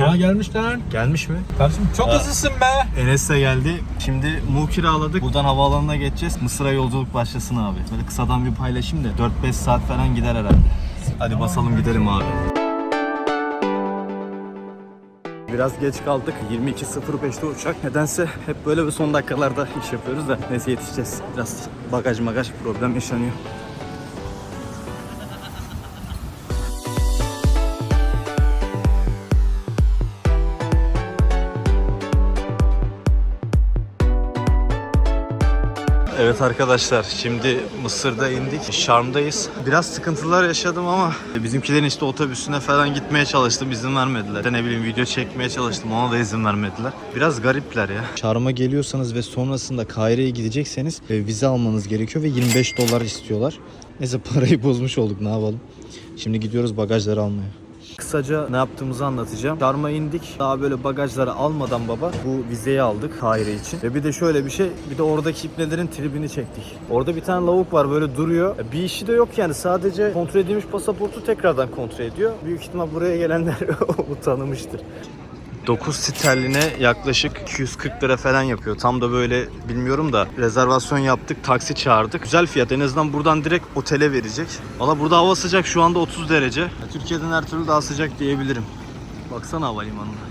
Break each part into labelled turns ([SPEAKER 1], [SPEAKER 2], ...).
[SPEAKER 1] Aa gelmişler.
[SPEAKER 2] Gelmiş mi?
[SPEAKER 1] Kardeşim çok
[SPEAKER 2] Aa.
[SPEAKER 1] hızlısın be.
[SPEAKER 2] Enes de geldi. Şimdi Mu kiraladık. Buradan havaalanına geçeceğiz. Mısır'a yolculuk başlasın abi. Böyle kısadan bir paylaşayım da 4-5 saat falan gider herhalde. Hadi basalım gidelim abi. Biraz geç kaldık. 22.05'te uçak. Nedense hep böyle bir son dakikalarda iş yapıyoruz da neyse yetişeceğiz. Biraz bagaj magaj problem yaşanıyor. Evet arkadaşlar şimdi Mısır'da indik. Şarm'dayız. Biraz sıkıntılar yaşadım ama bizimkilerin işte otobüsüne falan gitmeye çalıştım izin vermediler. İşte Ne bileyim video çekmeye çalıştım ona da izin vermediler. Biraz garipler ya. Şarm'a geliyorsanız ve sonrasında Kahire'ye gidecekseniz e, vize almanız gerekiyor ve 25 dolar istiyorlar. Neyse parayı bozmuş olduk ne yapalım. Şimdi gidiyoruz bagajları almaya. Kısaca ne yaptığımızı anlatacağım. Şarm'a indik. Daha böyle bagajları almadan baba bu vizeyi aldık Kahire için. Ve bir de şöyle bir şey. Bir de oradaki ipnelerin tribini çektik. Orada bir tane lavuk var böyle duruyor. Bir işi de yok yani. Sadece kontrol edilmiş pasaportu tekrardan kontrol ediyor. Büyük ihtimal buraya gelenler o tanımıştır. 9 sterline yaklaşık 240 lira falan yapıyor. Tam da böyle bilmiyorum da rezervasyon yaptık, taksi çağırdık. Güzel fiyat. En azından buradan direkt otele verecek. Valla burada hava sıcak şu anda 30 derece. Türkiye'den her türlü daha sıcak diyebilirim. Baksana havalimanına.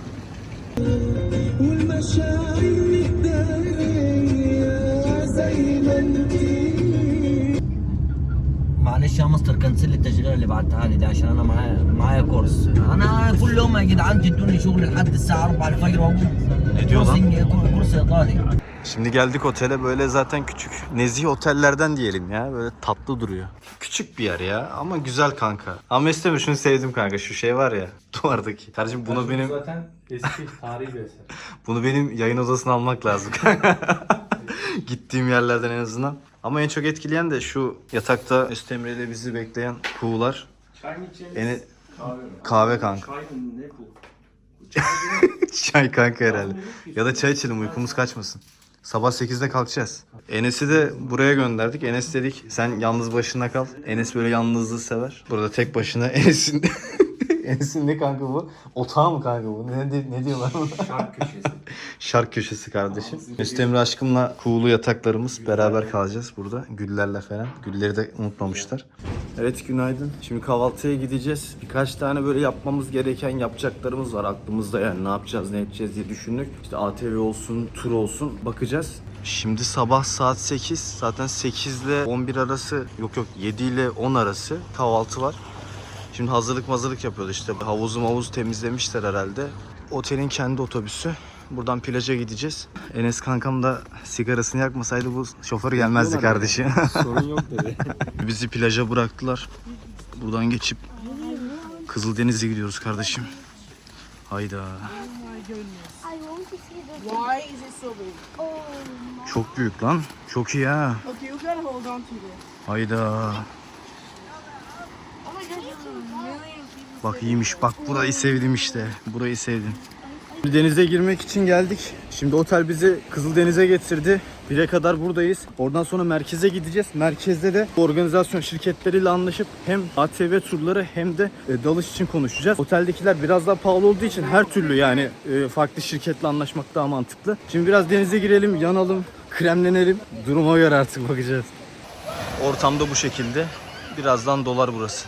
[SPEAKER 3] معلش يا مستر كنسل لي التشغيله اللي بعتها لي دي عشان انا معايا معايا كورس انا كل يوم يا جدعان تدوني شغل لحد الساعه 4 الفجر واقوم
[SPEAKER 2] Ne diyor lan?
[SPEAKER 3] كورسنج- كورس ايطالي
[SPEAKER 2] Şimdi geldik otele böyle zaten küçük nezih otellerden diyelim ya böyle tatlı duruyor. Küçük bir yer ya ama güzel kanka. Ama isteme şunu sevdim kanka şu şey var ya duvardaki. Kardeşim bunu benim
[SPEAKER 1] Zaten eski tarihi bir eser.
[SPEAKER 2] bunu benim yayın odasına almak lazım. Gittiğim yerlerden en azından. Ama en çok etkileyen de şu yatakta Üstemre ile bizi bekleyen kuğular.
[SPEAKER 1] Çay mı içeceğiz?
[SPEAKER 2] Eni
[SPEAKER 1] Kahve mi?
[SPEAKER 2] kahve kanka.
[SPEAKER 1] Çay mı ne bu?
[SPEAKER 2] Çay kanka herhalde. Ya da çay içelim uykumuz kaçmasın. Sabah 8'de kalkacağız. Enes'i de buraya gönderdik. Enes dedik sen yalnız başına kal. Enes böyle yalnızlığı sever. Burada tek başına Enes'in... Enes'in ne kanka bu? Otağı mı kanka bu? Ne, ne, ne diyorlar buna?
[SPEAKER 1] Şark köşesi.
[SPEAKER 2] Şark köşesi kardeşim. Mesut Emre aşkımla kuğulu yataklarımız beraber kalacağız burada. Güllerle falan. Gülleri de unutmamışlar. Evet günaydın. Şimdi kahvaltıya gideceğiz. Birkaç tane böyle yapmamız gereken yapacaklarımız var aklımızda yani ne yapacağız ne edeceğiz diye düşündük. İşte ATV olsun, tur olsun bakacağız. Şimdi sabah saat 8. Zaten 8 ile 11 arası yok yok 7 ile 10 arası kahvaltı var. Şimdi hazırlık mazırlık yapıyoruz işte. Havuzu mavuz temizlemişler herhalde. Otelin kendi otobüsü. Buradan plaja gideceğiz. Enes kankam da sigarasını yakmasaydı bu şoför gelmezdi kardeşim.
[SPEAKER 1] Sorun yok dedi.
[SPEAKER 2] Bizi plaja bıraktılar. Buradan geçip Kızıldeniz'e gidiyoruz kardeşim. Hayda.
[SPEAKER 4] I want to see the.
[SPEAKER 5] Why is it so big?
[SPEAKER 4] Oh
[SPEAKER 2] Çok büyük lan. Çok iyi ha. Hayda.
[SPEAKER 4] Oh my gosh, there's a million people.
[SPEAKER 2] Bak iyiymiş. Bak burayı sevdim işte. Burayı sevdim. Denize girmek için geldik. Şimdi otel bizi Kızıldeniz'e getirdi. 1'e kadar buradayız. Oradan sonra merkeze gideceğiz. Merkezde de organizasyon şirketleriyle anlaşıp hem ATV turları hem de e, dalış için konuşacağız. Oteldekiler biraz daha pahalı olduğu için her türlü yani e, farklı şirketle anlaşmak daha mantıklı. Şimdi biraz denize girelim, yanalım, kremlenelim. Duruma göre artık bakacağız. Ortamda bu şekilde. Birazdan dolar burası.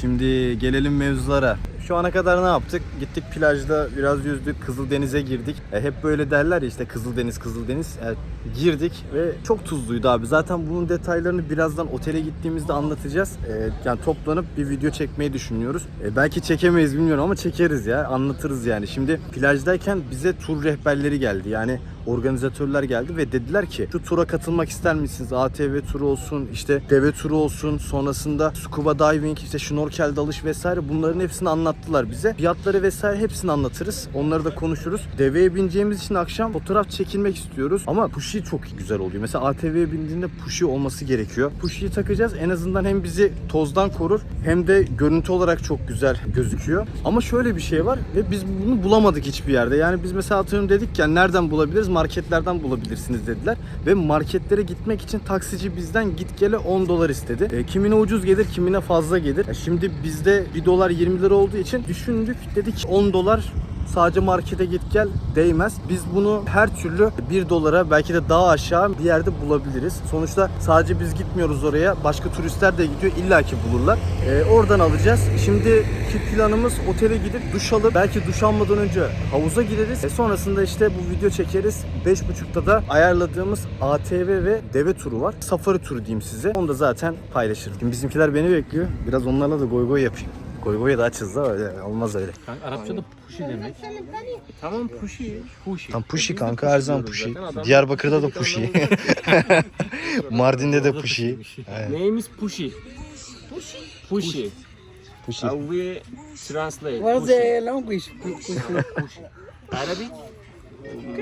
[SPEAKER 2] Şimdi gelelim mevzulara. Şu ana kadar ne yaptık? Gittik plajda biraz yüzdük, Kızıldeniz'e girdik. E, hep böyle derler ya işte Kızıldeniz, Kızıldeniz. E, girdik ve çok tuzluydu abi. Zaten bunun detaylarını birazdan otele gittiğimizde anlatacağız. E, yani toplanıp bir video çekmeyi düşünüyoruz. E, belki çekemeyiz bilmiyorum ama çekeriz ya, anlatırız yani. Şimdi plajdayken bize tur rehberleri geldi. Yani organizatörler geldi ve dediler ki şu tura katılmak ister misiniz? ATV turu olsun, işte deve turu olsun, sonrasında scuba diving, işte şnorkel dalış vesaire bunların hepsini anlattılar bize. Fiyatları vesaire hepsini anlatırız. Onları da konuşuruz. Deveye bineceğimiz için akşam fotoğraf çekilmek istiyoruz. Ama pushy çok güzel oluyor. Mesela ATV'ye bindiğinde pushy olması gerekiyor. Pushy'yi takacağız. En azından hem bizi tozdan korur hem de görüntü olarak çok güzel gözüküyor. Ama şöyle bir şey var ve biz bunu bulamadık hiçbir yerde. Yani biz mesela atıyorum dedik ya nereden bulabiliriz? Marketlerden bulabilirsiniz dediler. Ve marketlere gitmek için taksici bizden git gele 10 dolar istedi. E, kimine ucuz gelir, kimine fazla gelir. E, şimdi bizde 1 dolar 20 lira olduğu için düşündük dedik 10 dolar sadece markete git gel değmez. Biz bunu her türlü 1 dolara belki de daha aşağı bir yerde bulabiliriz. Sonuçta sadece biz gitmiyoruz oraya. Başka turistler de gidiyor. İlla ki bulurlar. Ee, oradan alacağız. Şimdiki planımız otele gidip duş alıp belki duş almadan önce havuza gireriz. E, sonrasında işte bu video çekeriz. 5.30'da da ayarladığımız ATV ve deve turu var. Safari turu diyeyim size. Onu da zaten paylaşırım. Şimdi bizimkiler beni bekliyor. Biraz onlarla da goy goy yapayım. Goy goy da açız da öyle olmaz öyle.
[SPEAKER 6] Kanka Arapçada pushi demek. Tamam pushi. Pushi.
[SPEAKER 2] Tam
[SPEAKER 6] de
[SPEAKER 2] kanka her zaman.
[SPEAKER 6] Adam-
[SPEAKER 2] Diyarbakır'da da
[SPEAKER 6] anlamı
[SPEAKER 2] Mardin'de de
[SPEAKER 6] is pushi. Pushi. Pushi.
[SPEAKER 2] Pushy.
[SPEAKER 6] How we translate?
[SPEAKER 5] What's the language?
[SPEAKER 6] Arabic?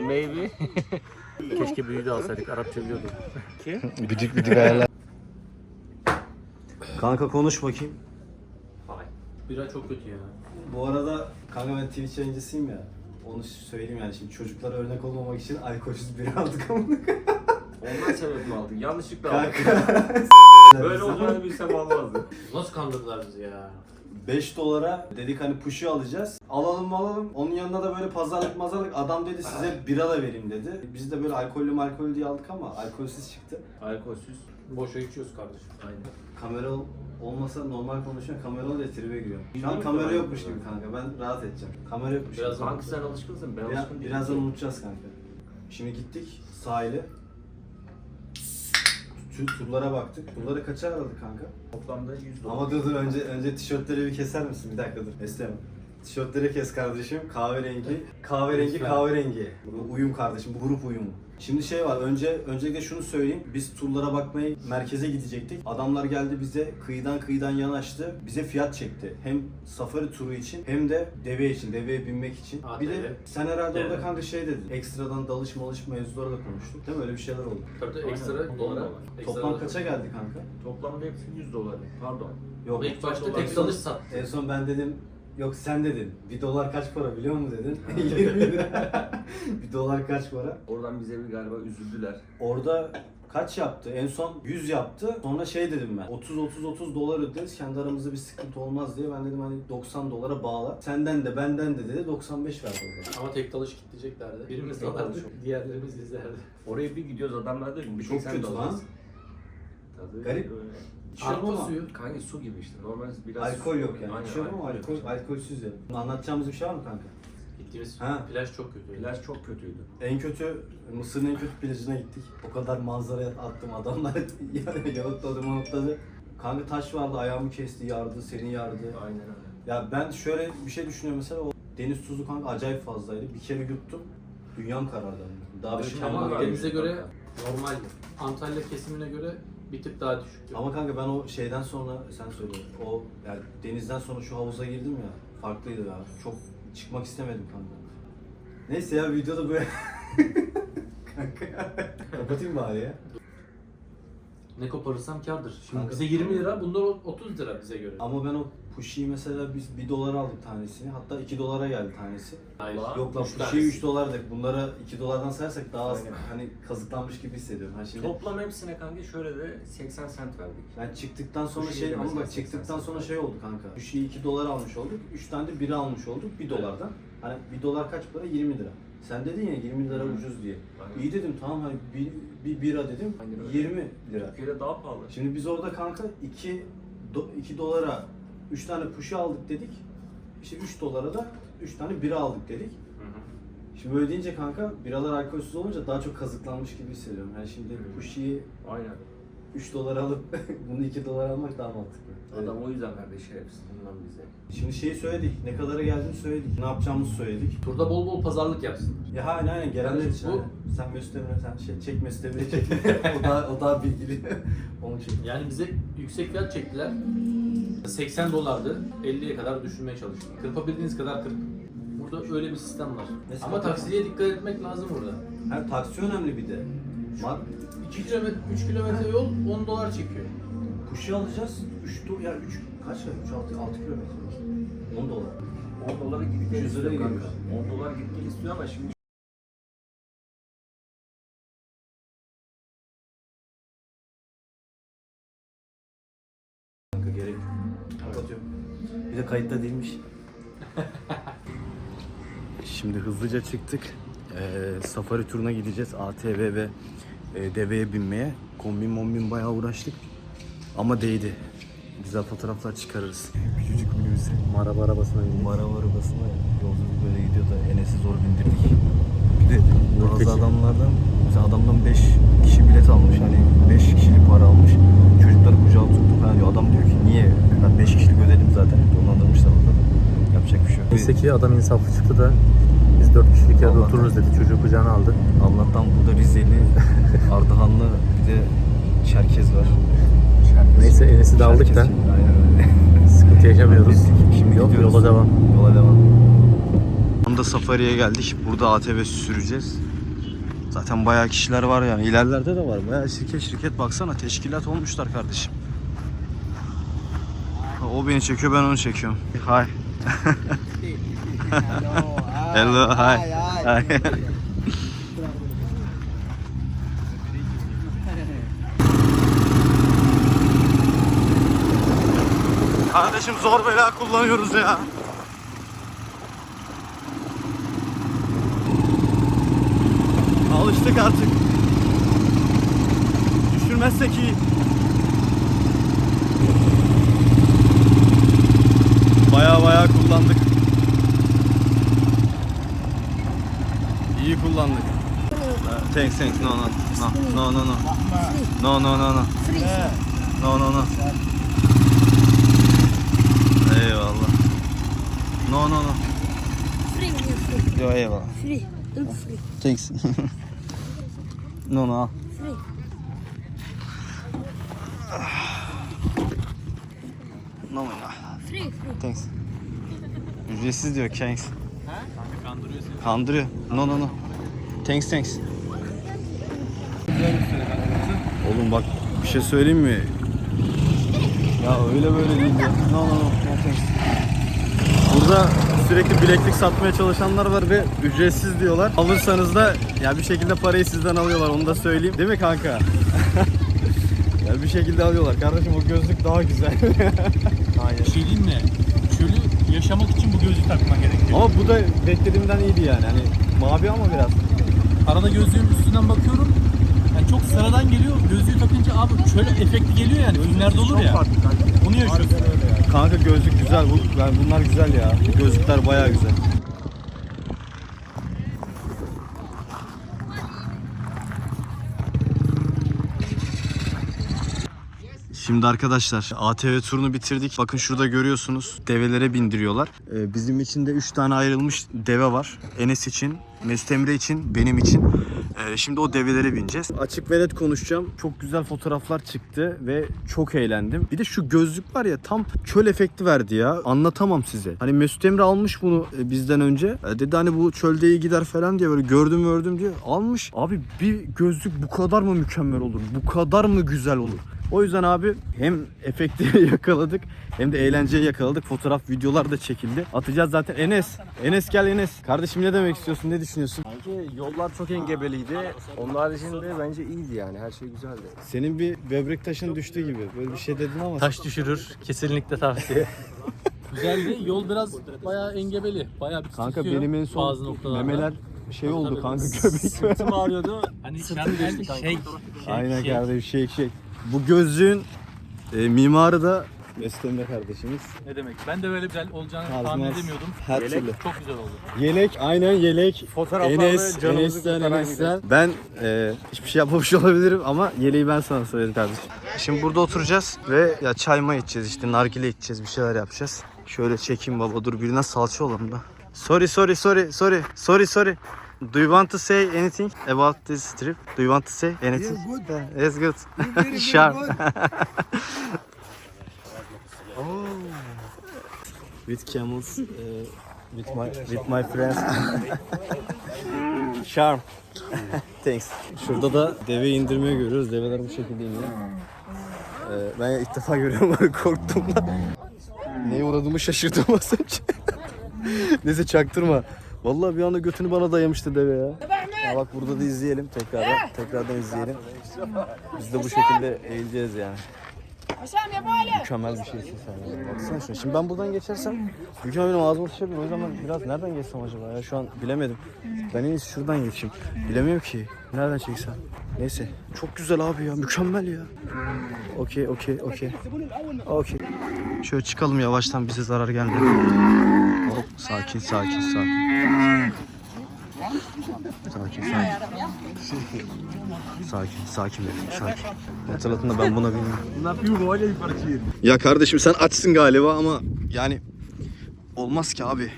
[SPEAKER 6] Maybe. Keşke büyüğü de alsaydık. Arapça biliyordum.
[SPEAKER 2] Büdük büdük ayarlar. Kanka konuş bakayım.
[SPEAKER 6] Bira çok kötü ya.
[SPEAKER 2] Bu arada kanka ben Twitch yayıncısıyım ya. Onu söyleyeyim yani şimdi çocuklara örnek olmamak için alkolsüz biri aldık ama.
[SPEAKER 1] Ondan sebep mi aldın? Yanlışlıkla aldın.
[SPEAKER 2] Kanka.
[SPEAKER 1] Böyle olacağını bilsem almazdı.
[SPEAKER 6] Nasıl kandırdılar bizi ya?
[SPEAKER 2] 5 dolara dedik hani puşu alacağız. Alalım alalım. Onun yanında da böyle pazarlık mazarlık adam dedi size bira da vereyim dedi. Biz de böyle alkollü malkollü diye aldık ama alkolsüz çıktı.
[SPEAKER 1] Alkolsüz.
[SPEAKER 6] Boşa içiyoruz kardeşim.
[SPEAKER 1] Aynen.
[SPEAKER 2] Kamera ol- olmasa normal konuşuyorum. Kamera olunca tribe giriyorum. Şu an
[SPEAKER 1] Bilmiyorum
[SPEAKER 2] kamera yokmuş gibi kanka. Ben rahat edeceğim. Kamera yokmuş.
[SPEAKER 6] Biraz
[SPEAKER 2] gibi.
[SPEAKER 1] Kanka sen alışkınsın. Ben
[SPEAKER 2] Biraz,
[SPEAKER 1] alışkın değilim.
[SPEAKER 2] birazdan unutacağız kanka. Şimdi gittik sahile. Tu- Turlara baktık. Turları kaça aradık kanka?
[SPEAKER 1] Toplamda 100 dolar.
[SPEAKER 2] Ama dur dur önce önce tişörtleri bir keser misin? Bir dakika dur. Estem. Tişörtleri kes kardeşim. Kahverengi. Kahverengi kahverengi. Bu uyum kardeşim. Bu grup uyumu. Şimdi şey var. Önce öncelikle şunu söyleyeyim. Biz turlara bakmaya merkeze gidecektik. Adamlar geldi bize kıyıdan kıyıdan yanaştı. Bize fiyat çekti. Hem safari turu için hem de deve için, deveye binmek için.
[SPEAKER 6] ATV.
[SPEAKER 2] Bir de sen herhalde
[SPEAKER 6] Deve.
[SPEAKER 2] orada kanka şey dedin. Ekstradan dalış malış mevzuları da konuştuk. Değil mi? Öyle bir şeyler oldu.
[SPEAKER 6] Tabii
[SPEAKER 1] Aynen,
[SPEAKER 6] ekstra dolara. Ekstra
[SPEAKER 2] Toplam kaça geldi kanka?
[SPEAKER 1] Toplamda hepsi 100 dolar. Pardon.
[SPEAKER 2] Yok.
[SPEAKER 6] İlk başta tek dalış sattı.
[SPEAKER 2] En son ben dedim yok sen dedin. Bir dolar kaç para biliyor musun dedin. 20 lira. bir dolar kaç para?
[SPEAKER 1] Oradan bize bir galiba üzüldüler.
[SPEAKER 2] Orada kaç yaptı? En son 100 yaptı. Sonra şey dedim ben. 30 30 30 dolar öderiz. Kendi aramızda bir sıkıntı olmaz diye. Ben dedim hani 90 dolara bağla. Senden de benden de dedi 95 verdi orada.
[SPEAKER 6] Ama tek dalış kitleyeceklerdi. Birimiz
[SPEAKER 1] Tek
[SPEAKER 6] dalardı,
[SPEAKER 1] dalış.
[SPEAKER 6] diğerlerimiz izlerdi.
[SPEAKER 1] Oraya bir gidiyoruz adamlar diyor ki bir
[SPEAKER 2] Çok kötü lan.
[SPEAKER 1] Tabii.
[SPEAKER 2] Garip.
[SPEAKER 1] Öyle.
[SPEAKER 6] Arpa
[SPEAKER 2] ama.
[SPEAKER 6] suyu.
[SPEAKER 1] Kanka su gibi işte. Normal biraz
[SPEAKER 2] Alkol yok yani.
[SPEAKER 1] Aynen,
[SPEAKER 2] İçiyorum ama
[SPEAKER 1] alkol
[SPEAKER 2] alkol,
[SPEAKER 1] yok.
[SPEAKER 2] alkolsüz ya. Bunu anlatacağımız bir şey var mı kanka?
[SPEAKER 6] Gittiğimiz
[SPEAKER 2] Ha.
[SPEAKER 6] plaj çok kötü.
[SPEAKER 1] İlaç çok kötüydü.
[SPEAKER 2] En kötü, Mısır'ın en kötü plajına gittik. O kadar manzaraya attım adamlar yanıtladı manıtladı. Kanka taş vardı ayağımı kesti, yardı, seni yardı.
[SPEAKER 1] Aynen öyle.
[SPEAKER 2] Ya ben şöyle bir şey düşünüyorum mesela o deniz tuzu kanka acayip fazlaydı. Bir kere yuttum, dünyam karardı. Daha
[SPEAKER 1] Aşırı
[SPEAKER 2] kendime
[SPEAKER 1] ama.
[SPEAKER 6] Denize göre normaldi. Antalya kesimine göre bir tık daha düşüktü.
[SPEAKER 2] Ama kanka ben o şeyden sonra sen söyle. O yani denizden sonra şu havuza girdim ya. Farklıydı ya. Çok çıkmak istemedim kanka. Neyse ya videoda böyle kanka kapatayım bari ya.
[SPEAKER 6] Ne koparırsam kardır. Şimdi
[SPEAKER 2] Kanka-
[SPEAKER 6] bize 20 lira, bunlar 30 lira bize göre.
[SPEAKER 2] Ama ben o pushiyi mesela biz 1 dolara aldık tanesini. Hatta 2 dolara geldi tanesi.
[SPEAKER 6] Hayır.
[SPEAKER 2] Yok lan
[SPEAKER 6] üç
[SPEAKER 2] pushiyi
[SPEAKER 6] tanesi.
[SPEAKER 2] 3 dolardık. Bunlara 2 dolardan sayarsak daha az
[SPEAKER 1] Aynen.
[SPEAKER 2] hani kazıklanmış gibi hissediyorum. Ha şimdi
[SPEAKER 1] Toplam hepsine kanka şöyle de 80 sent verdik.
[SPEAKER 2] ben çıktıktan sonra
[SPEAKER 1] Pushiyi
[SPEAKER 2] şey ama
[SPEAKER 1] mesela
[SPEAKER 2] bak çıktıktan
[SPEAKER 1] 80
[SPEAKER 2] sonra şey oldu kanka. Pushiyi 2 dolar almış olduk. 3 tane de bira almış olduk 1 dolardan. Hani 1 dolar kaç para? 20 lira. Sen dedin ya 20 lira
[SPEAKER 1] Hı.
[SPEAKER 2] ucuz diye.
[SPEAKER 1] Aynen.
[SPEAKER 2] İyi dedim tamam hani bir, bir bira dedim
[SPEAKER 1] Aynen öyle.
[SPEAKER 2] 20 lira.
[SPEAKER 1] Türkiye'de daha pahalı.
[SPEAKER 2] Şimdi biz orada kanka 2 do, 2 dolara 3 tane puşi aldık dedik. İşte 3 dolara da 3 tane bira aldık dedik. Şimdi böyle deyince kanka biralar alkolsüz olunca daha çok kazıklanmış gibi hissediyorum. Yani şimdi puşiyi
[SPEAKER 1] Aynen.
[SPEAKER 2] 3 dolar alıp bunu 2 dolar almak daha mantıklı.
[SPEAKER 1] Adam o yüzden verdi şerefsiz bundan bize.
[SPEAKER 2] Şimdi şeyi söyledik, ne kadara geldiğini söyledik, ne yapacağımızı söyledik.
[SPEAKER 6] Turda bol bol pazarlık yapsın.
[SPEAKER 2] Ya aynen aynen gelenler için.
[SPEAKER 6] bu-.
[SPEAKER 2] Sen gösterme, sen şey çek mesleğini çek. o daha o daha bilgili. Onu çek.
[SPEAKER 6] Yani bize yüksek fiyat çektiler. 80 dolardı. 50'ye kadar düşürmeye çalıştım. Kırpabildiğiniz kadar kırp. Burada öyle bir sistem var.
[SPEAKER 2] Mesela
[SPEAKER 6] Ama taksiye dikkat etmek lazım burada.
[SPEAKER 2] Her taksi önemli bir de. Bak
[SPEAKER 6] 2 kilometre, 3 kilometre yol 10 dolar çekiyor.
[SPEAKER 2] kuşu alacağız. 3 tur ya 3 kaç ya? 3 6 6 kilometre. 10 dolar.
[SPEAKER 1] 10 dolara gidip 300 lira
[SPEAKER 2] geliyor.
[SPEAKER 1] 10 dolar gidip gel istiyor ama şimdi Kanka
[SPEAKER 2] gerek
[SPEAKER 6] yok.
[SPEAKER 2] Bir de kayıtta değilmiş. Şimdi hızlıca çıktık. Ee, safari turuna gideceğiz. ATV ve e, deveye binmeye. Kombin mombin bayağı uğraştık. Ama değdi. Güzel fotoğraflar çıkarırız. Küçücük minibüse. Maraba arabasına bindik. Maraba arabasına yolculuk böyle gidiyor da Enes'i zor bindirdik. Bir de bazı adamlardan, mesela adamdan 5 kişi bilet almış. Hani 5 kişilik para almış. Çocukları falan diyor. Adam diyor ki niye? Ben 5 kişilik ödedim zaten. Dolandırmışlar orada. Yapacak bir şey yok.
[SPEAKER 7] Neyse ki adam insaflı çıktı da biz dört kişilik yerde
[SPEAKER 2] Allah'tan.
[SPEAKER 7] otururuz dedi. Çocuğu kucağına aldı.
[SPEAKER 2] Allah'tan burada Rizeli, Ardahanlı bir de Çerkez var.
[SPEAKER 7] Neyse Enes'i de aldık da
[SPEAKER 2] Çerkez
[SPEAKER 7] sıkıntı yaşamıyoruz.
[SPEAKER 2] Şimdi
[SPEAKER 7] Yok,
[SPEAKER 2] gidiyoruz.
[SPEAKER 7] yola devam.
[SPEAKER 2] Yola devam. Tam da safariye geldik. Burada ATV süreceğiz. Zaten bayağı kişiler var yani. İlerlerde de var. Bayağı şirket şirket baksana. Teşkilat olmuşlar kardeşim. O beni çekiyor ben onu çekiyorum. Hi. Hello, hi. Hi. Kardeşim zor bela kullanıyoruz ya. Alıştık artık. Düşürmezsek iyi. Baya baya kullandık. İyi kullandık. Thanks, thanks. No, no, no, no, no, no. No, no, no, no. No, no, no. Eyvallah. No, no, no. Yo, eyvallah.
[SPEAKER 4] free.
[SPEAKER 2] Thanks. No, no.
[SPEAKER 4] Free, free.
[SPEAKER 2] Thanks. Ücretsiz diyor, thanks. Kandırıyor seni. Kandırıyor. No, no, no. Thanks, thanks. Oğlum bak bir şey söyleyeyim mi? Ya öyle böyle değil ya. No, no, no. no thanks. Burada sürekli bileklik satmaya çalışanlar var ve ücretsiz diyorlar. Alırsanız da ya bir şekilde parayı sizden alıyorlar onu da söyleyeyim. Değil mi kanka? ya bir şekilde alıyorlar. Kardeşim o gözlük daha güzel.
[SPEAKER 8] Bir şey diyeyim mi? Çölü yaşamak için bu gözlüğü takman gerekiyor.
[SPEAKER 2] ama bu da beklediğimden iyiydi yani. Hani mavi ama biraz.
[SPEAKER 8] Arada gözlüğün üstünden bakıyorum. Yani çok sıradan geliyor. Gözlüğü takınca abi şöyle efekti geliyor yani. Filmlerde olur ya. Onu yaşıyorsun.
[SPEAKER 2] Kanka gözlük güzel. Bu, yani bunlar güzel ya. Gözlükler bayağı güzel. Şimdi arkadaşlar ATV turunu bitirdik. Bakın şurada görüyorsunuz develere bindiriyorlar. Ee, bizim için de 3 tane ayrılmış deve var. Enes için, Mesut Emre için, benim için. Ee, şimdi o develere bineceğiz. Açık ve net konuşacağım. Çok güzel fotoğraflar çıktı ve çok eğlendim. Bir de şu gözlük var ya tam çöl efekti verdi ya. Anlatamam size. Hani Mesut Emre almış bunu e, bizden önce. E, Dedi hani bu çölde iyi gider falan diye böyle gördüm gördüm diye almış. Abi bir gözlük bu kadar mı mükemmel olur? Bu kadar mı güzel olur? O yüzden abi hem efekti yakaladık hem de eğlenceyi yakaladık. Fotoğraf, videolar da çekildi. Atacağız zaten. Enes, Enes gel Enes. Kardeşim ne demek istiyorsun? Ne düşünüyorsun?
[SPEAKER 9] Yollar çok engebeliydi. Onun haricinde bence iyiydi yani. Her şey güzeldi.
[SPEAKER 2] Senin bir böbrek taşın düştü gibi. Böyle bir şey dedin ama.
[SPEAKER 7] Taş düşürür. Kesinlikle tavsiye.
[SPEAKER 8] Güzeldi. Yol biraz bayağı engebeli. Bayağı bir
[SPEAKER 2] Kanka
[SPEAKER 8] tutuyor
[SPEAKER 2] benim en son
[SPEAKER 8] bazı noktalarda.
[SPEAKER 2] memeler şey oldu kanka göbek.
[SPEAKER 8] Sırtım ağrıyordu. Hani kendin şey,
[SPEAKER 2] Aynen kardeşim şey şey. Bu gözlüğün e, mimarı da Mesut Emre kardeşimiz.
[SPEAKER 8] Ne demek? Ben de böyle güzel olacağını
[SPEAKER 2] Tarzı
[SPEAKER 8] tahmin edemiyordum.
[SPEAKER 2] Her
[SPEAKER 8] Yelek
[SPEAKER 2] türlü.
[SPEAKER 8] çok güzel oldu.
[SPEAKER 2] Yelek aynen yelek.
[SPEAKER 9] Fotoğraflarda
[SPEAKER 2] Enes,
[SPEAKER 9] canımızı
[SPEAKER 2] Enes'ten,
[SPEAKER 9] kurtaran
[SPEAKER 2] Enes'ten. Ben e, hiçbir şey yapmamış olabilirim ama yeleği ben sana söyledim kardeşim. Şimdi burada oturacağız ve ya çay mı içeceğiz işte nargile içeceğiz bir şeyler yapacağız. Şöyle çekeyim baba dur birine salça olalım da. Sorry sorry sorry sorry sorry sorry. Do you want to say anything about this trip? Do you want to say anything?
[SPEAKER 10] good.
[SPEAKER 2] It's good.
[SPEAKER 10] Very, very
[SPEAKER 2] Sharp.
[SPEAKER 10] good.
[SPEAKER 2] with camels, uh, with my with my friends. Charm. Thanks. Şurada da deve indirme görüyoruz. Develer bu şekilde iniyor. Ee, ben ilk defa görüyorum korktum da. Neye uğradığımı şaşırdım az önce. Neyse çaktırma. Vallahi bir anda götünü bana dayamıştı deve ya. ya bak burada da izleyelim tekrardan. Tekrardan izleyelim. Biz de bu şekilde eğileceğiz yani. Mükemmel bir şeysin sen ya. Baksana şuna. Şimdi ben buradan geçersem mükemmel benim ağzıma sıçabilir. O ben biraz nereden geçsem acaba ya? Şu an bilemedim. Ben en iyisi şuradan geçeyim. Bilemiyorum ki. Nereden çeksem? Neyse. Çok güzel abi ya. Mükemmel ya. Okey, okey, okey. Okey. Şöyle çıkalım yavaştan bize zarar gelmedi. Hop, sakin, sakin, sakin. Sakin, sakin. Sakin, sakin benim, sakin. Hatırlatın da ben buna bilmiyorum. Ya kardeşim sen açsın galiba ama yani olmaz ki abi.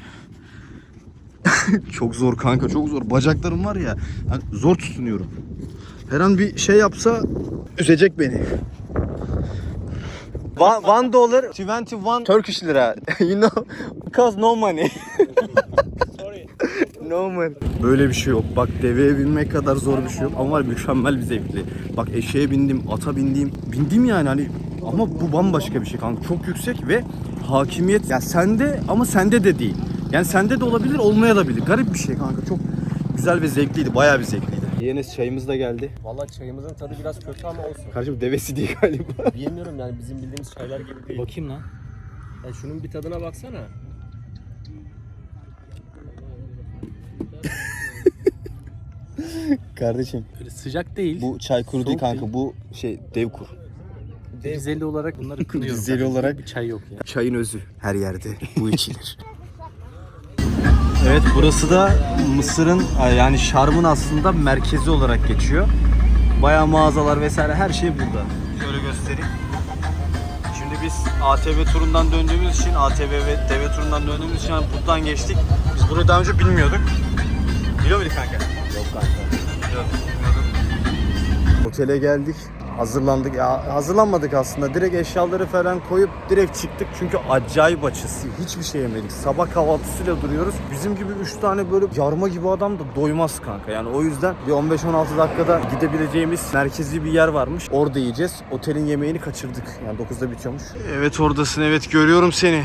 [SPEAKER 2] çok zor kanka çok zor. Bacaklarım var ya yani zor tutunuyorum. Her an bir şey yapsa üzecek beni. One, one dollar 21 Turkish lira. you know because no money. no money. Böyle bir şey yok. Bak deveye binmek kadar zor bir şey yok ama var mükemmel bir zevkli. Bak eşeğe bindim, ata bindim. Bindim yani hani ama bu bambaşka bir şey kanka. Çok yüksek ve hakimiyet ya sende ama sende de değil. Yani sende de olabilir, olmaya da bilir. Garip bir şey kanka. Çok güzel ve zevkliydi. Bayağı bir zevkliydi. Yenes çayımız da geldi.
[SPEAKER 9] Valla çayımızın tadı biraz kötü ama olsun.
[SPEAKER 2] Kardeşim devesi değil galiba.
[SPEAKER 9] Bilmiyorum yani bizim bildiğimiz çaylar gibi değil.
[SPEAKER 7] Bakayım lan.
[SPEAKER 9] Ya şunun bir tadına baksana.
[SPEAKER 2] Kardeşim
[SPEAKER 7] Böyle sıcak değil.
[SPEAKER 2] bu çay kuru değil
[SPEAKER 7] Soğuk
[SPEAKER 2] kanka. Bu şey dev kur.
[SPEAKER 7] Rizeli olarak bunları kınıyorum.
[SPEAKER 2] Rizeli olarak-
[SPEAKER 7] Bir çay yok ya.
[SPEAKER 2] Çayın özü her yerde bu içilir. Evet burası da Mısır'ın yani Şarm'ın aslında merkezi olarak geçiyor. Bayağı mağazalar vesaire her şey burada. Şöyle göstereyim. Şimdi biz ATV turundan döndüğümüz için ATV ve TV turundan döndüğümüz için yani buradan geçtik. Biz burayı daha önce bilmiyorduk. Biliyor muyduk kanka? Yok kanka. Bilmiyorduk. Otele geldik. Hazırlandık. Ya hazırlanmadık aslında. Direkt eşyaları falan koyup direkt çıktık. Çünkü acayip açız. Hiçbir şey yemedik. Sabah kahvaltısıyla duruyoruz. Bizim gibi 3 tane böyle yarma gibi adam da doymaz kanka. Yani o yüzden bir 15-16 dakikada gidebileceğimiz merkezi bir yer varmış. Orada yiyeceğiz. Otelin yemeğini kaçırdık. Yani 9'da bitiyormuş. Evet oradasın. Evet görüyorum seni.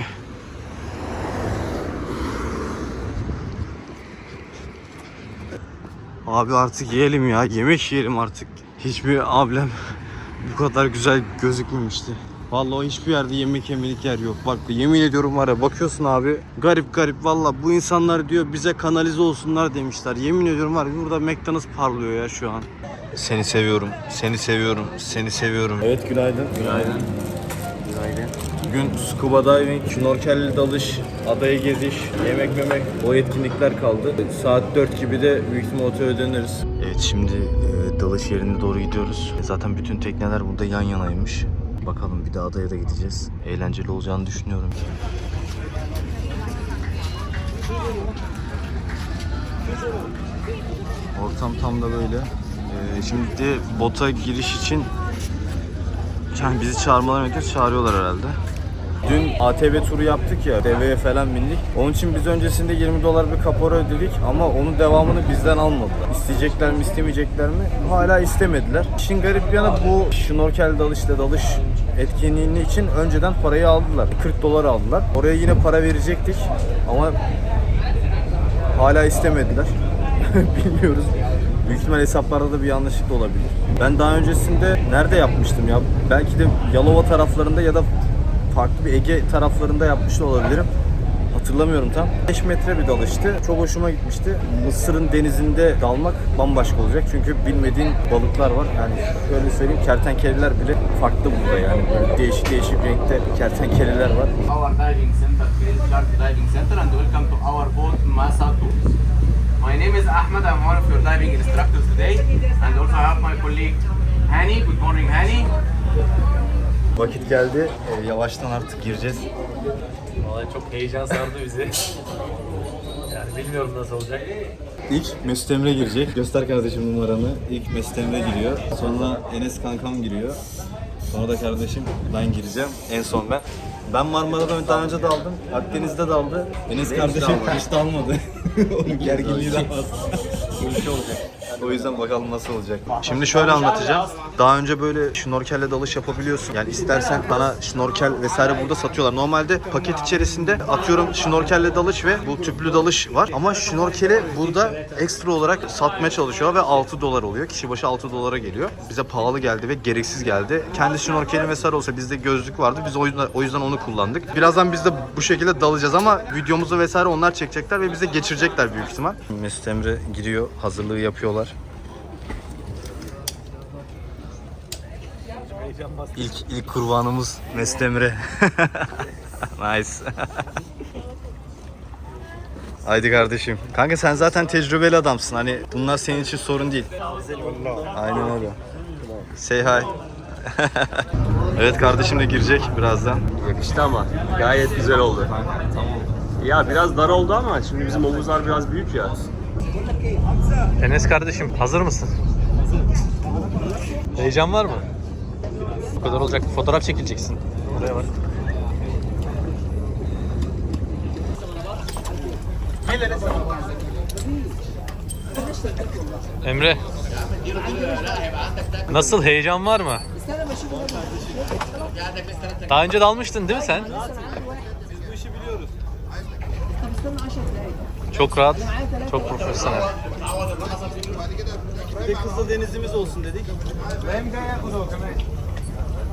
[SPEAKER 2] Abi artık yiyelim ya. Yemek yiyelim artık. Hiçbir ablem bu kadar güzel gözükmemişti. Vallahi hiçbir yerde yemek yemelik yer yok. Bak yemin ediyorum var ya bakıyorsun abi garip garip valla bu insanlar diyor bize kanalize olsunlar demişler. Yemin ediyorum var ya burada McDonald's parlıyor ya şu an. Seni seviyorum, seni seviyorum, seni seviyorum. Evet günaydın. Günaydın. Günaydın. Bugün scuba diving, şnorkelli dalış, adaya geziş, yemek memek o etkinlikler kaldı. Saat 4 gibi de büyük ihtimal otele döneriz. Evet şimdi dalış yerine doğru gidiyoruz. Zaten bütün tekneler burada yan yanaymış. Bakalım bir de adaya da gideceğiz. Eğlenceli olacağını düşünüyorum ki. Ortam tam da böyle. Ee, şimdi bota giriş için yani bizi çağırmalarını bekliyoruz. Çağırıyorlar herhalde. Dün ATV turu yaptık ya, deveye falan bindik. Onun için biz öncesinde 20 dolar bir kapora ödedik ama onun devamını bizden almadılar. İsteyecekler mi, istemeyecekler mi? Hala istemediler. İşin garip yanı bu şnorkel dalışta dalış etkinliğini için önceden parayı aldılar. 40 dolar aldılar. Oraya yine para verecektik ama hala istemediler. Bilmiyoruz. Büyük ihtimal hesaplarda da bir yanlışlık olabilir. Ben daha öncesinde nerede yapmıştım ya? Belki de Yalova taraflarında ya da farklı bir Ege taraflarında yapmış da olabilirim. Hatırlamıyorum tam. 5 metre bir dalıştı. Çok hoşuma gitmişti. Mısır'ın denizinde dalmak bambaşka olacak. Çünkü bilmediğin balıklar var. Yani şöyle söyleyeyim kertenkeleler bile farklı burada yani. Böyle değişik değişik renkte kertenkeleler var.
[SPEAKER 11] our diving center, Shark Diving Center, and welcome to our boat Masa. My name is Ahmed. I'm one of your diving instructors today, and also I have my colleague Hani. Good morning, Hani.
[SPEAKER 2] Vakit geldi. Ee, yavaştan artık gireceğiz.
[SPEAKER 7] Vallahi çok heyecan sardı bizi. yani bilmiyorum nasıl olacak.
[SPEAKER 2] İlk Mesut Emre girecek. Göster kardeşim numaranı. İlk Mesut Emre giriyor. Sonra Enes kankam giriyor. Sonra da kardeşim ben gireceğim. En son ben. Ben Marmara'da daha önce daldım. Akdeniz'de daldı. Enes kardeşim hiç dalmadı. Onun gerginliği de var.
[SPEAKER 6] Keyifli olacak.
[SPEAKER 2] O yüzden bakalım nasıl olacak. Şimdi şöyle anlatacağım. Daha önce böyle şnorkelle dalış yapabiliyorsun. Yani istersen sana şnorkel vesaire burada satıyorlar. Normalde paket içerisinde atıyorum şnorkelle dalış ve bu tüplü dalış var. Ama şnorkeli burada ekstra olarak satmaya çalışıyor ve 6 dolar oluyor. Kişi başı 6 dolara geliyor. Bize pahalı geldi ve gereksiz geldi. Kendi şnorkeli vesaire olsa bizde gözlük vardı. Biz o yüzden, o yüzden onu kullandık. Birazdan biz de bu şekilde dalacağız ama videomuzu vesaire onlar çekecekler ve bize geçirecekler büyük ihtimal. Mesut Emre giriyor. Hazırlığı yapıyorlar. İlk ilk kurbanımız Mesut Emre. nice. Haydi kardeşim. Kanka sen zaten tecrübeli adamsın. Hani bunlar senin için sorun değil. Aynen öyle. Say hi. evet kardeşim de girecek birazdan.
[SPEAKER 9] Yakıştı ama. Gayet güzel oldu. Ya biraz dar oldu ama şimdi bizim omuzlar biraz büyük ya.
[SPEAKER 7] Enes kardeşim hazır mısın? Heyecan var mı? Bu kadar olacak. Fotoğraf çekileceksin. Buraya bak. Emre. Nasıl heyecan var mı? Daha önce dalmıştın değil mi sen? Çok rahat, çok profesyonel.
[SPEAKER 2] Bir de Kızıl Denizimiz olsun dedik.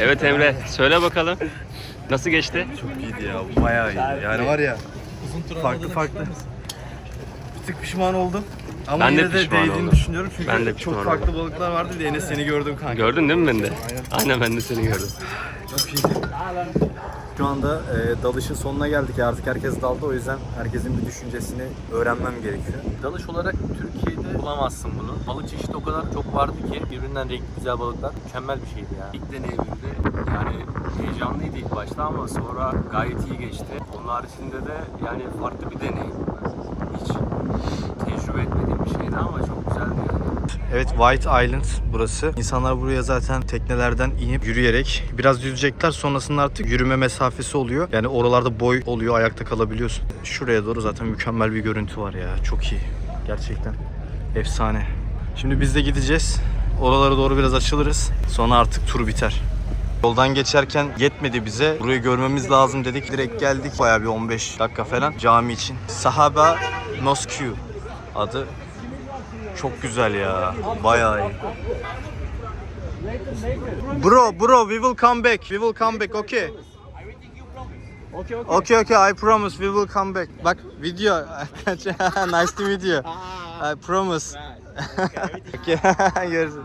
[SPEAKER 9] Evet Emre söyle bakalım. Nasıl geçti?
[SPEAKER 2] Çok iyiydi ya. Bayağı iyiydi. Yani var ya farklı farklı. Bir tık pişman oldum. Ama
[SPEAKER 9] Ben de
[SPEAKER 2] yine de
[SPEAKER 9] pişman
[SPEAKER 2] değdiğini
[SPEAKER 9] oldum.
[SPEAKER 2] düşünüyorum çünkü
[SPEAKER 9] Ben de
[SPEAKER 2] çok farklı balıklar vardı. De Enes seni gördüm kanka.
[SPEAKER 9] Gördün değil mi beni de? Aynen ben de seni gördüm.
[SPEAKER 2] Şu anda e, dalışın sonuna geldik. Artık herkes daldı. O yüzden herkesin bir düşüncesini öğrenmem gerekiyor.
[SPEAKER 6] Dalış olarak Türkiye'de bulamazsın bunu. Balık çeşidi o kadar çok vardı ki birbirinden renkli güzel balıklar mükemmel bir şeydi ya. İlk deneyimimde yani heyecanlıydı ilk başta ama sonra gayet iyi geçti. Onun haricinde de yani farklı bir deneyim. Hiç tecrübe etmediğim bir şeydi ama çok.
[SPEAKER 2] Evet White Island burası. İnsanlar buraya zaten teknelerden inip yürüyerek biraz yüzecekler. Sonrasında artık yürüme mesafesi oluyor. Yani oralarda boy oluyor. Ayakta kalabiliyorsun. Şuraya doğru zaten mükemmel bir görüntü var ya. Çok iyi. Gerçekten. Efsane. Şimdi biz de gideceğiz. Oralara doğru biraz açılırız. Sonra artık tur biter. Yoldan geçerken yetmedi bize. Burayı görmemiz lazım dedik. Direkt geldik. Bayağı bir 15 dakika falan cami için. Sahaba Mosque adı. Çok güzel ya. Bayağı iyi. Bro, bro, we will come back. We will come back, okay? Okay, okay, I promise we will come back. Bak video. nice to meet you. I promise. okay, görüşürüz.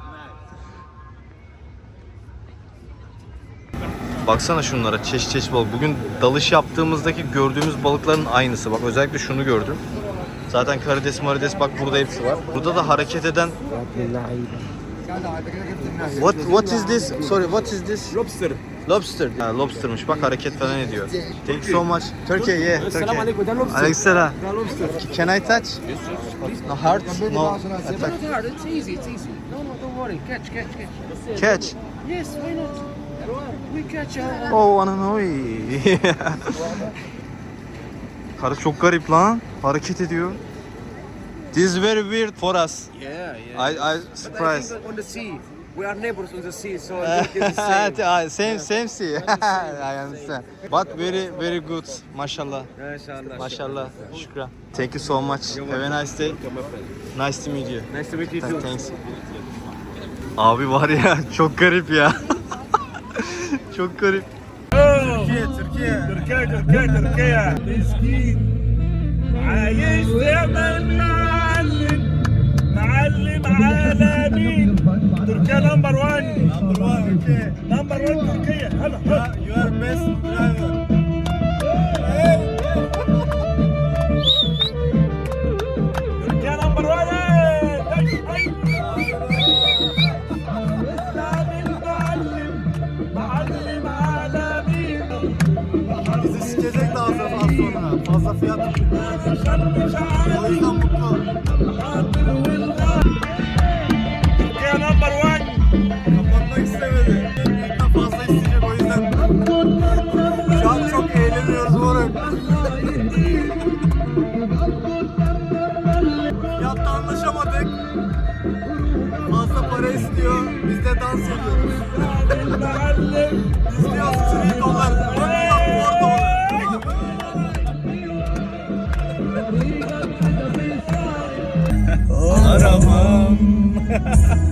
[SPEAKER 2] Baksana şunlara çeşit çeşit balık. Bugün dalış yaptığımızdaki gördüğümüz balıkların aynısı. Bak özellikle şunu gördüm. Zaten karides marides bak burada hepsi var. Burada da hareket eden What what is this? Sorry, what is this? Lobster. Lobster. Ha, lobstermış. Bak hareket falan ediyor. Thank you so much. Turkey, yeah. Turkey. Aleykümselam. Can I touch? No heart? No. Attack.
[SPEAKER 5] It's easy, it's easy. No, no, don't worry. Catch, catch, catch.
[SPEAKER 2] Catch.
[SPEAKER 5] Yes, why not? We catch uh,
[SPEAKER 2] Oh ananoy. Karı çok garip lan. Hareket ediyor. This is very weird for us.
[SPEAKER 5] Yeah, yeah.
[SPEAKER 2] I I surprised.
[SPEAKER 5] on the sea. We are neighbors on the sea, so Turkey is the same.
[SPEAKER 2] same same sea. I understand. But very very good. Maşallah.
[SPEAKER 5] MashaAllah.
[SPEAKER 2] Maşallah. Şükran. Thank you so much. Have a nice day. Nice to meet you.
[SPEAKER 5] Nice to meet you too.
[SPEAKER 2] Thanks. Abi var ya çok garip ya. çok garip. Türkiye, Türkiye.
[SPEAKER 10] Türkiye, Türkiye, Türkiye. مسكين. عايش تعمل معلم معلم عالمين تركيا نمبر 1 نمبر 1 أوكي. نمبر 1 تركيا. هلا هلا.
[SPEAKER 2] O Ha
[SPEAKER 10] ha ha!